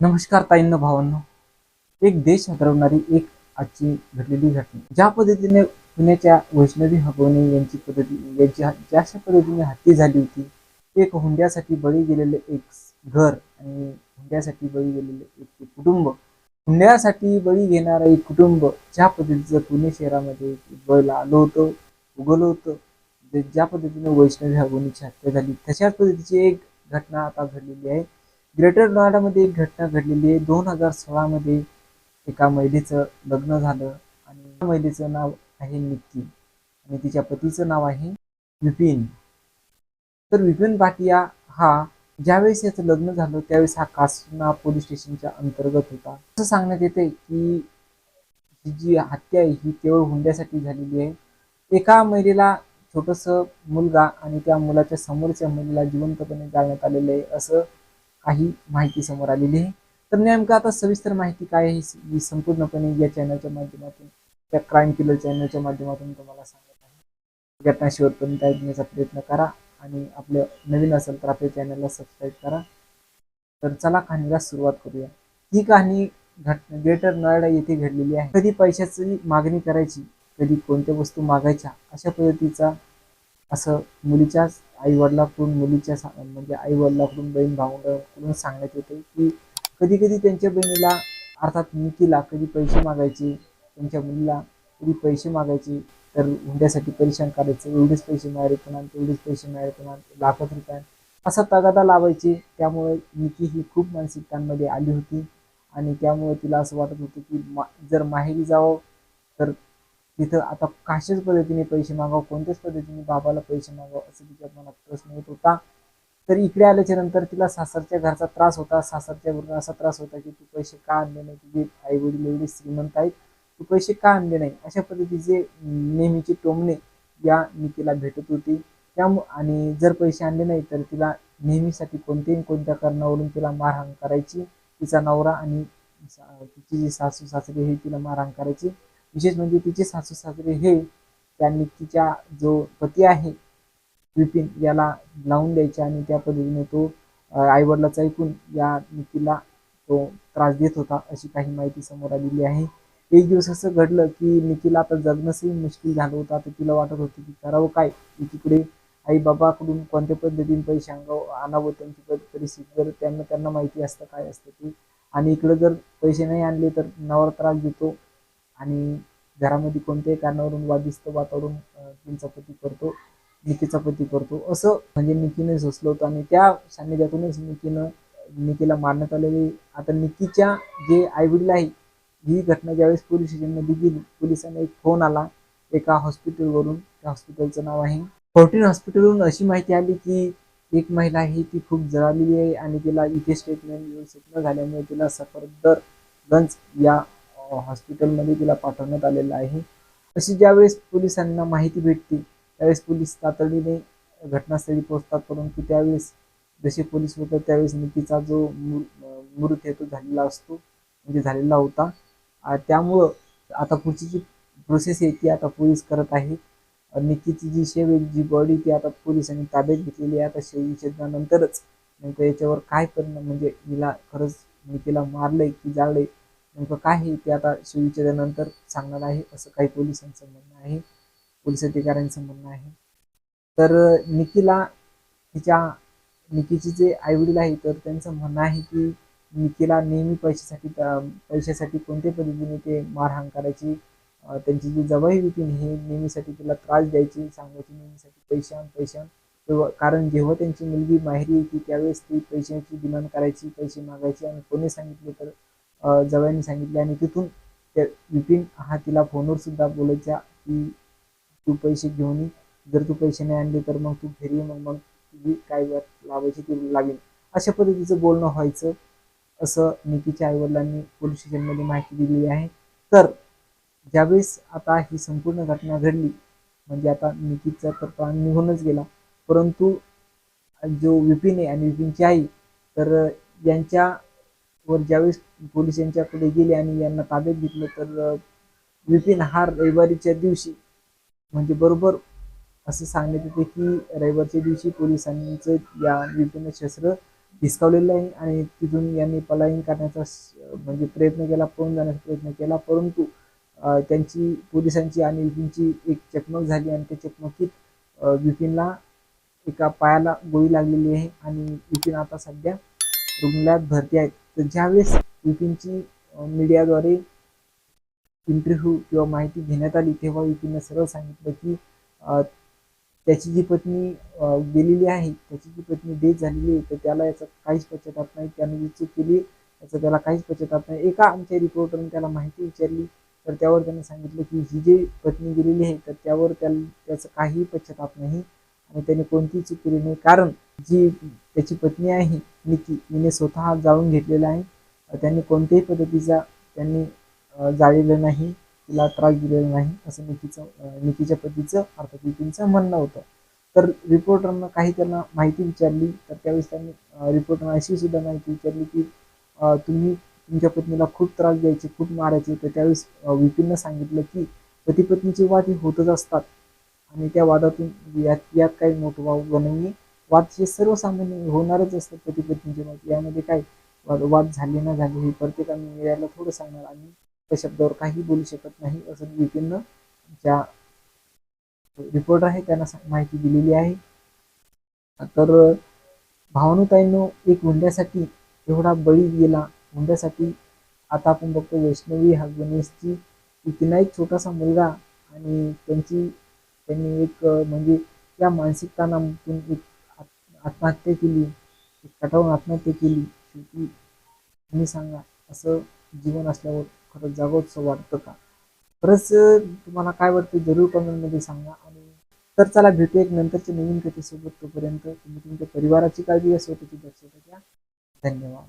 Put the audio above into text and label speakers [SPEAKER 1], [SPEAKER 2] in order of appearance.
[SPEAKER 1] नमस्कार ताईंनो भावांनो. एक देश हरवणारी एक आजची घडलेली घटना. ज्या पद्धतीने पुण्याच्या वैष्णवी हगवणे यांची पद्धती यांची ज्याशा पद्धतीने हत्ती झाली होती एक हुंड्यासाठी बळी गेलेले एक घर आणि हुंड्यासाठी बळी गेलेले एक कुटुंब. हुंड्यासाठी बळी घेणारं एक कुटुंब ज्या पद्धतीचं पुणे शहरामध्ये उगवलं आलं होतं उगवलं होतं ज्या पद्धतीने वैष्णवी हगवणीची हत्या झाली तशाच पद्धतीची एक घटना आता घडलेली आहे. ग्रेटर नोएडामध्ये एक घटना घडलेली आहे. दोन हजार सोळामध्ये एका महिलेचं लग्न झालं आणि महिलेचं नाव आहे निक्की. आणि तिच्या पतीचं नाव आहे विपिन. तर विपिन भाटिया हा ज्यावेळेस याचं लग्न झालं त्यावेळेस हा कासना पोलीस स्टेशनच्या अंतर्गत होता. असं सांगण्यात येते की ही जी हत्या आहे ही केवळ हुंड्यासाठी झालेली आहे. एका महिलेला छोटस मुलगा आणि त्या मुलाच्या समोरच्या मुलीला जिवंतपणे जाळण्यात आलेलं आहे असं काही माहिती समोर आलेली आहे. तर नेमकं आता सविस्तर माहिती काय आहे ही संपूर्णपणे या चॅनलच्या माध्यमातून त्या क्राईम किलर चॅनलच्या माध्यमातून तुम्हाला सांगत आहे. घटना शेवटपर्यंत ऐकण्याचा प्रयत्न करा आणि आपलं नवीन असेल तर आपल्या चॅनलला सबस्क्राईब करा. तर चला कहाणीला सुरुवात करूया. ही कहाणी घटना ग्रेटर नोएडा येथे घडलेली आहे. कधी पैशाची मागणी करायची कधी कोणत्या वस्तू मागायच्या अशा पद्धतीचा असं मुलीच्या आई वडिलाकडून मुलीच्या सा- म्हणजे आई वडिलाकडून बहीण भाऊंकडून सांगण्यात येते की कधी कधी त्यांच्या बहिणीला अर्थात निकीला कधी पैसे मागायचे त्यांच्या मुलीला कधी पैसे मागायचे तर हुंड्यासाठी परेशान करायचं एवढेच पैसे मिळाले पण तेवढेच पैसे मिळाले पण लाखच रुपये. असा तगादा लावायचे त्यामुळे निकी ही खूप मानसिक ताणमध्ये आली होती. आणि त्यामुळे तिला असं वाटत होतं की मा जर माहेरी जावं तर तिथं आता कशाच पद्धतीने पैसे मागावं कोणत्याच पद्धतीने बाबाला पैसे मागावं असं तिच्या मनात प्रश्न येत होता. तर इकडे आल्याच्यानंतर तिला सासरच्या घरचा त्रास होता. सासरच्या घरून असा त्रास होता की तू पैसे का आणले नाही? तुझे आई वडील एवढे श्रीमंत आहेत. तू पैसे का आणले नाही? अशा पद्धतीचे नेहमीचे टोमणे या निकीला भेटत होती. त्यामु आणि जर पैसे आणले नाही तर तिला नेहमीसाठी कोणत्याही कोणत्या कारणावरून तिला मारहाण करायची? तिचा नवरा आणि तिची जी सासू सासरी हे तिला मारहाण करायची. विशेष म्हणजे तिचे सासू सासरे हे त्या तिच्या जो पती आहे विपिन याला लावून द्यायचे आणि त्या पद्धतीने तो आईवडिलाचा ऐकून या निक्कीला तो त्रास देत होता अशी काही माहिती समोर आलेली आहे. एक दिवस असं घडलं की निकीला आता जगणंसही मुश्किल झालं होतं. आता तिला वाटत होतं की करावं काय? तिकडे आई बाबाकडून कोणत्या पद्धतीने पैसे अंगाव आणावं त्यांची परिस्थिती जर त्यांना त्यांना माहिती असतं काय असतं ते. आणि इकडं जर पैसे नाही आणले तर नवरा त्रास देतो. आणि घरामध्ये कोणत्याही कारणावरून वादिस्त वातावरण तिचा पती करतो निकीचा पती करतो. असं म्हणजे निकीने सोसलं होतं आणि त्या सान्निध्यातूनच निकीनं निकीला मारण्यात आलेली आता निकीच्या जे आईवडील आहे ही घटना ज्यावेळेस पोलीस स्टेशनमध्ये गेली पोलिसांना एक फोन आला एका हॉस्पिटलवरून त्या हॉस्पिटलचं नाव आहे. फोर्टीन हॉस्पिटलवरून अशी माहिती आली की एक महिला आहे ती खूप जळालेली आहे आणि तिला इथे स्टेटमेंट व्यवस्थित न झाल्यामुळे तिला सफरदरगंज या हॉस्पिटलमध्ये तिला पाठवण्यात आलेलं आहे. अशी ज्यावेळेस पोलिसांना माहिती भेटते त्यावेळेस पोलीस तातडीने घटनास्थळी पोहोचतात. परंतु त्यावेळेस जसे पोलीस होतात त्यावेळेस नितीचा जो मृ मृत आहे तो झालेला असतो म्हणजे झालेला होता. त्यामुळं आता पुढची जी प्रोसेस आहे ती आता पोलीस करत आहे. निकीची जी शेव आहे, जी बॉडी ती आता पोलिसांनी ताब्यात घेतलेली आहे. आता शवविच्छेदनानंतरच नेमकं याच्यावर काय परिणाम म्हणजे हिला खरंच निकीला मारलंय की जाळलंय नेमकं काय आहे ते आता शिवविचारानंतर सांगणार आहे. असं काही पोलिसांचं म्हणणं आहे. पोलीस अधिकाऱ्यांचं म्हणणं आहे. तर निकीला तिच्या निकीचे जे आईवडील आहे तर त्यांचं म्हणणं आहे की निकीला नेहमी पैशासाठी पैशासाठी कोणत्या पद्धतीने ते मारहाण करायची त्यांची जी जवाई होती हे नेहमीसाठी तिला त्रास द्यायची सांगायची नेहमीसाठी पैशान पैशान तेव्हा कारण जेव्हा त्यांची मुलगी माहेरी येते त्यावेळेस ती पैशाची डिमांड करायची पैसे मागायची आणि कोणी सांगितले तर अ, सांगितले आणि तिथून त्या विपिन हा तिला फोनवर सुद्धा बोलायचा की तू पैसे घेऊन जर तू पैसे नाही आणले तर मग तू घरी मग मग तुझी काय लावायची ती लागेल. अशा पद्धतीचं बोलणं व्हायचं. असं निकीच्या आईवडिलांनी पोलीस स्टेशनमध्ये माहिती दिलेली आहे. तर ज्यावेळेस आता ही संपूर्ण घटना घडली म्हणजे आता निकीचा तर प्राण निघूनच गेला. परंतु जो विपिन आहे आणि विपिनची आई तर यांच्या वर ज्यावेळेस पोलीस यांच्याकडे गेले आणि यांना ताब्यात घेतलं तर विपिन हा रविवारीच्या दिवशी म्हणजे बरोबर असं सांगण्यात येते की रविवारच्या दिवशी पोलिसांचं या विपिन शस्त्र हिसकावलेलं आहे आणि तिथून यांनी पलायन करण्याचा म्हणजे प्रयत्न केला पळून जाण्याचा प्रयत्न केला. परंतु त्यांची पोलिसांची आणि विपिनची एक चकमक झाली आणि त्या चकमकीत विपिनला एका पायाला गोळी लागलेली आहे आणि विपिन आता सध्या रुग्णालयात भरती आहेत. तर ज्यावेळेस विपिनची मीडियाद्वारे इंटरव्ह्यू किंवा माहिती घेण्यात आली तेव्हा विपिननं सरळ सांगितलं की त्याची जी पत्नी गेलेली आहे त्याची जी पत्नी डेथ झालेली आहे तर त्याला याचा काहीच पश्चाताप नाही. त्याने जी चूक केली याचा त्याला काहीच पश्चाताप नाही. एका आमच्या रिपोर्टरने त्याला माहिती विचारली तर त्यावर त्याने सांगितलं की ही जी पत्नी गेलेली आहे तर त्यावर त्याला त्याचं काहीही पश्चाताप नाही आणि त्याने कोणतीही चूक केली नाही. कारण जी त्याची पत्नी आहे निकी हिने स्वतः जाळून घेतलेला आहे. त्यांनी कोणत्याही पद्धतीचा त्यांनी जाळलेलं नाही तिला त्रास दिलेला नाही असं निकीचं निकीच्या पतीचं अर्थात विपिनचं म्हणणं होतं. तर रिपोर्टरनं काही त्यांना माहिती विचारली तर त्यावेळेस त्यांनी रिपोर्टरनं अशी सुद्धा माहिती विचारली की तुम्ही तुमच्या पत्नीला खूप त्रास द्यायचे खूप मारायचे. तर त्यावेळेस विपिननं सांगितलं की पती पत्नीचे वाद हे होतच असतात. आणि त्या वादातून यात यात काही मोठं वाव बनवणे वाद हे सर्वसामान्य होणारच असतात पती पत्नीचे वाद. यामध्ये काय वाद वाद झाले ना झाले हे प्रत्येकाने मीडियाला थोडं सांगणार. आणि त्या शब्दावर काही बोलू शकत नाही असं विपिननं ज्या रिपोर्टर आहे त्यांना माहिती दिलेली आहे. तर भावनुताईनं एक हुंड्यासाठी एवढा बळी गेला. हुंड्यासाठी आता आपण बघतो वैष्णवी हा गणेशची तिला एक छोटासा मुलगा आणि त्यांची त्यांनी एक म्हणजे त्या मानसिकतानातून एक आत्महत्या केली एक कटावून आत्महत्या केली शेवटी तुम्ही सांगा असं जीवन असल्यावर खरंच जागोत्सव वाटतं का? खरंच तुम्हाला काय वाटतं जरूर कमेंटमध्ये सांगा आणि तर चला भेटू एक नंतरच्या नवीन कथेसोबत तोपर्यंत. तुम्ही तुमच्या परिवाराची काळजी घ्या स्वतःची दक्षता घ्या. धन्यवाद.